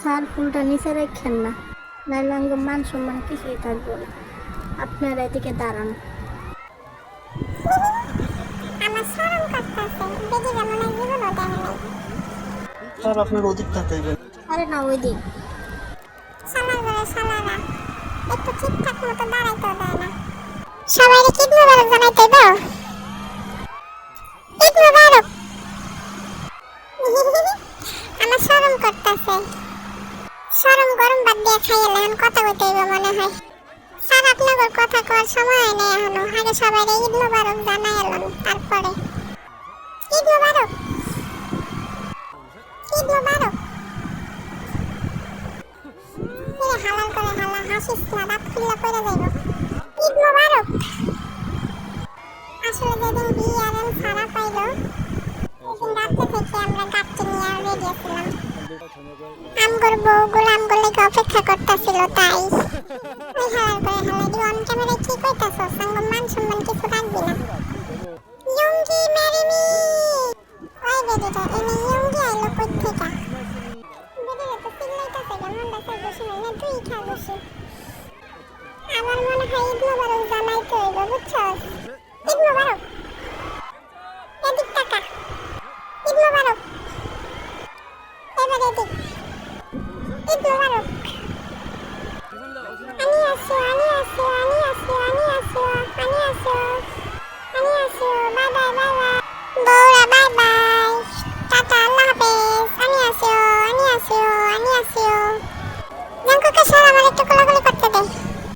Sir ফুলটা নিচে রাখেন না। নাইলে আমার মান সম্মান কিছুই থাকবে না। আপনারা এদিকে দাঁড়ান। স্যার আপনার অধিক তাকাইবেন আরে না ওই দিক। একটু ঠিকঠাক মতো দাঁড়াইতেও দেয় না। সবাইকে ঈদ মোবারক জানাইতে দাও। ঈদ মোবারক। আমার শরম করতেছে। শরম গরম বাদ দিয়ে খাইলে এখন কথা বলতে মনে হয়। স্যার আপনাদের কথা কওয়ার সময় নেই এখনও। আগে সবাই ঈদ মোবারক জানাই এলাম তারপরে ঈদ মোবারক ঈদ মোবারক এরে হালাল করে হালা হাসিস না দাঁত খুললে পড়ে যাইব। ঈদ মোবারক আসলে যেদিন বিয়ারেন ছাড়া পাইল সেদিন রাত্রে থেকে আমরা গাছকে নিয়ে রেডি ছিলাম আমগর বউ গোলাম গলিকে অপেক্ষা করতেছিল, তাই। ওই হালাল করে হালা দি অন ক্যামেরায় কি কইতাছ? সাঙ্গ মান সম্মান কিছু রাখবি না। ইয়ঙ্গি ম্যারি মি। ওই বেডিটা এনে ইয়ঙ্গি আইলো কই থেকে? বেডিটা তো চিল্লাইতাছে কেমন দাসে বসে না? তুই খা, বসে। আমার মনে হয় ঈদ মোবারক জানাইতে হইব বুঝছস ঈদ মোবারক এদিক। টাকা এবার এদিক।